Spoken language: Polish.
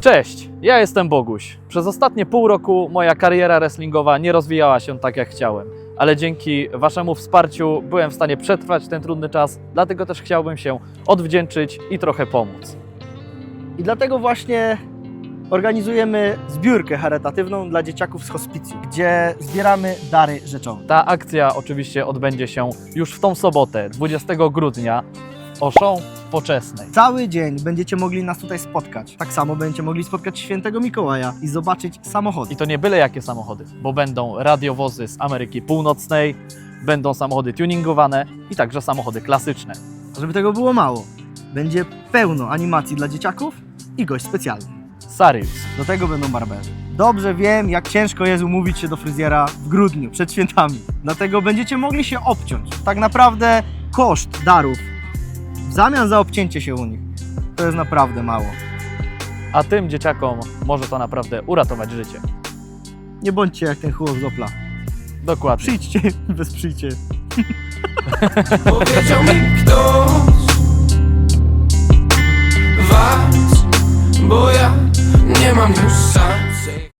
Cześć, ja jestem Boguś. Przez ostatnie pół roku moja kariera wrestlingowa nie rozwijała się tak jak chciałem, ale dzięki Waszemu wsparciu byłem w stanie przetrwać ten trudny czas, dlatego też chciałbym się odwdzięczyć i trochę pomóc. I dlatego właśnie organizujemy zbiórkę charytatywną dla dzieciaków z hospicjum, gdzie zbieramy dary rzeczowe. Ta akcja oczywiście odbędzie się już w tą sobotę, 20 grudnia, o show poczesnej. Cały dzień będziecie mogli nas tutaj spotkać. Tak samo będziecie mogli spotkać świętego Mikołaja i zobaczyć samochody. I to nie byle jakie samochody, bo będą radiowozy z Ameryki Północnej, będą samochody tuningowane i także samochody klasyczne. A żeby tego było mało, będzie pełno animacji dla dzieciaków i gość specjalny. Sarius. Do tego będą barberzy. Dobrze wiem, jak ciężko jest umówić się do fryzjera w grudniu, przed świętami. Dlatego będziecie mogli się obciąć. Tak naprawdę koszt darów zamian za obcięcie się u nich to jest naprawdę mało. A tym dzieciakom może to naprawdę uratować życie. Nie bądźcie jak ten chłop z Opla. Dokładnie. Przyjdźcie, wesprzyjcie. Powiedział mi ktoś Was, bo ja nie mam już